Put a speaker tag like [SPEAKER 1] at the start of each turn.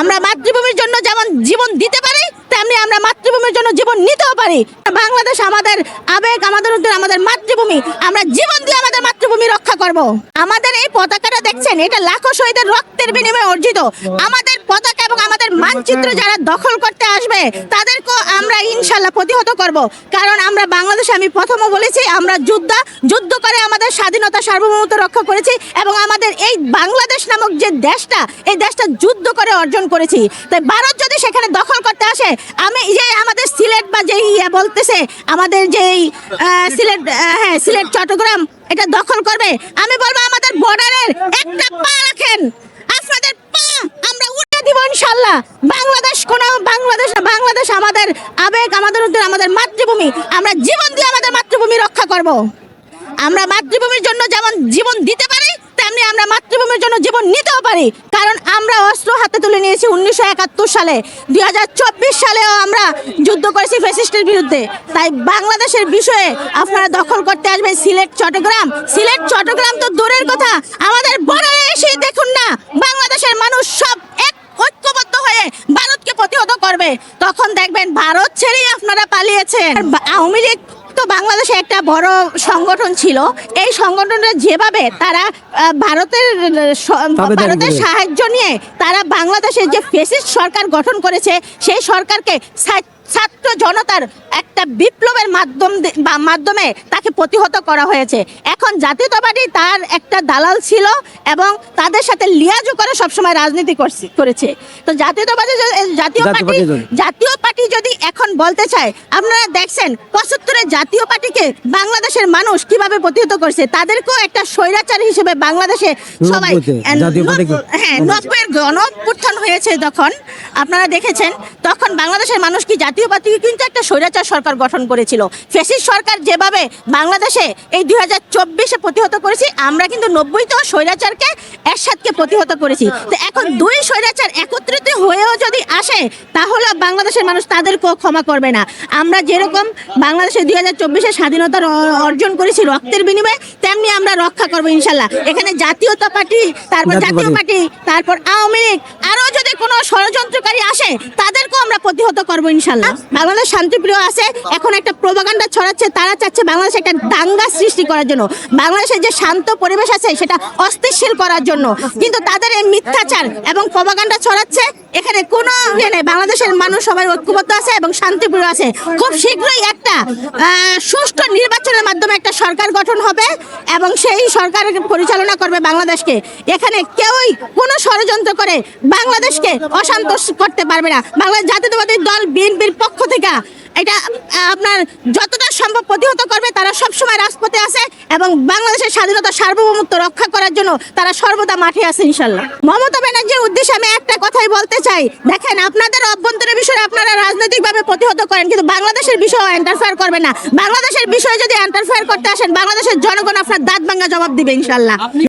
[SPEAKER 1] আমরা মাতৃভূমির জন্য যেমন জীবন দিতে পারি, তেমনি আমরা মাতৃভূমির জন্য জীবন নিতেও পারি। বাংলাদেশ আমাদের আবেগ, আমাদের উদ্দিন আমাদের মাতৃভূমি। আমরা জীবন দিয়ে আমাদের মাতৃভূমি রক্ষা করব। আমাদের এই পতাকাটা দেখছেন, এটা লাখো শহীদের রক্তের বিনিময়ে অর্জিত। আমাদের পতাকা এবং আমাদের মানচিত্র যারা দখল করতে আসবে, তাদেরকেও আমরা ইনশাল্লাহ প্রতিহত করব। কারণ আমরা বাংলাদেশে, আমি প্রথমও বলেছি, আমরা যুদ্ধ যুদ্ধ করে আমাদের স্বাধীনতা সার্বভৌমত্ব রক্ষা করেছি এবং আমাদের এই বাংলাদেশ নামক যে দেশটা, এই দেশটা যুদ্ধ করে অর্জন করেছি। তাই ভারত যদি সেখানে দখল করতে আসে, আমি যে আমাদের সিলেট বা যে ইয়ে বলতেছে, আমাদের যেই সিলেট হ্যাঁ সিলেট, চট্টগ্রাম, এটা দখল করবে। আমি বলব আমাদের বর্ডারের একটা পা রাখেন আপনাদের পা আমরা উঠে দিব বাংলাদেশ কোন বাংলাদেশ না, বাংলাদেশ আমাদের আবেগ আমাদের উদ্যোগ আমাদের মাতৃভূমি। আমরা জীবন দিয়ে আমাদের মাতৃভূমি রক্ষা করব। আমরা মাতৃভূমির জন্য যেমন জীবন দিতে পারি তেমনি আমরা মাতৃভূমির জন্য জীবন নিতেও পারি। কারণ আমরা অস্ত্র হাতে তুলে নিয়েছি উনিশশো একাত্তর সালে। দু হাজার চব্বিশ সালেও আমরা যুদ্ধ করেছি ফেসিস্টের বিরুদ্ধে। তাই বাংলাদেশের বিষয়ে আপনারা দখল করতে আসবেন সিলেট চট্টগ্রাম। সিলেট চট্টগ্রাম তো দূরের কথা। আমাদের বর্ডারে এসে দেখুন না বাংলাদেশের মানুষ সব এক ঐক্যবদ্ধ হয়ে ভারতকে প্রতিহত করবে তখন দেখবেন ভারত ছেড়েই আপনারা পালিয়েছেন। আওয়ামী লীগ তো বাংলাদেশে একটা বড় সংগঠন ছিল। এই সংগঠনের যেভাবে তারা ভারতের ভারতের সাহায্য নিয়ে তারা বাংলাদেশে যে ফেসিস্ট সরকার গঠন করেছে সেই সরকারকে ছাত্র জনতার একটা বিপ্লবের মাধ্যম মাধ্যমে তাকে প্রতিহত করা হয়েছে। এখন জাতীয়তাবাদী তার একটা দালাল ছিল এবং তাদের সাথে লিয়াজও করে সবসময় রাজনীতি করছে- করেছে। তো জাতীয়তাবাদী জাতীয় পার্টি জাতীয় পার্টি যদি এখন বলতে চায় আপনারা দেখছেন পঁচাত্তরের জাতীয় পার্টিকে বাংলাদেশের মানুষ কীভাবে প্রতিহত করছে? তাদেরকেও একটা স্বৈরাচার হিসেবে বাংলাদেশে সবাই
[SPEAKER 2] পার্টিকে-
[SPEAKER 1] হ্যাঁ নব্বইয়ের গণপুত্থান হয়েছে যখন আপনারা দেখেছেন তখন বাংলাদেশের মানুষ কি জাতীয় পার্টি কিন্তু একটা স্বৈরাচার সরকার গঠন করেছিল। ফেসিস সরকার যেভাবে বাংলাদেশে এই দুই হাজার চব্বিশে প্রতিহত করেছি আমরা কিন্তু নব্বইতেও স্বৈরাচারকে এরশাদকে প্রতিহত করেছি। তো এখন দুই স্বৈরাচার একত্রিত হয়েও যদি আসে তাহলে বাংলাদেশের মানুষ তাদেরকেও ক্ষমা করবে না। আমরা যেরকম বাংলাদেশে দুই হাজার চব্বিশে স্বাধীনতার অর্জন করেছি রক্তের বিনিময়ে তেমনি আমরা রক্ষা করব ইনশাল্লাহ। এখানে জাতীয়তা পার্টি তারপর
[SPEAKER 2] জাতীয় পার্টি।
[SPEAKER 1] তারপর আওয়ামী লীগ আরও যদি কোনো ষড়যন্ত্রকারী আসে তাদেরকেও আমরা প্রতিহত করব ইনশাল্লাহ। বাংলাদেশ শান্তিপ্রিয় আছে এখন একটা প্রোপাগান্ডা ছড়াচ্ছে, তারা চাচ্ছে বাংলাদেশে একটা দাঙ্গা সৃষ্টি করার জন্য। বাংলাদেশের যে শান্ত পরিবেশ আছে, সেটা অস্থিতিশীল করার জন্য। কিন্তু তাদের এই মিথ্যাচার এবং প্রোপাগান্ডা ছড়াচ্ছে, এখানে কোনো ইয়ে নেই। বাংলাদেশের মানুষ সবাই ঐক্যবদ্ধ আছে এবং শান্তিপ্রিয় আছে। খুব শীঘ্রই একটা সুষ্ঠু নির্বাচনের মাধ্যমে একটা সরকার গঠন হবে এবং সেই সরকার পরিচালনা করবে বাংলাদেশকে। এখানে কেউই কোনো ষড়যন্ত্র করে বাংলাদেশকে অশান্ত করতে পারবে না। বাংলাদেশ জাতীয়তাবাদী দল, বিএনপির পক্ষ থেকে এটা আপনার যতটা সম্ভব প্রতিহত করবে, তারা সবসময় রাজপথে আছে এবং বাংলাদেশের স্বাধীনতা সার্বভৌমত্ব রক্ষা করার জন্য তারা সর্বদা মাঠে আছে ইনশাল্লাহ মমতা ব্যানার্জির উদ্দেশ্যে আমি একটা কথাই বলতে চাই। দেখেন, আপনাদের অভ্যন্তরীণ বিষয়ে আপনারা রাজনৈতিকভাবে প্রতিহত করেন, কিন্তু বাংলাদেশের বিষয়ে এন্টারফেয়ার করবে না। বাংলাদেশের বিষয়ে যদি এন্টারফেয়ার করতে আসেন, বাংলাদেশের জনগণ আপনার দাঁত ভাঙ্গা জবাব দিবে ইনশাল্লাহ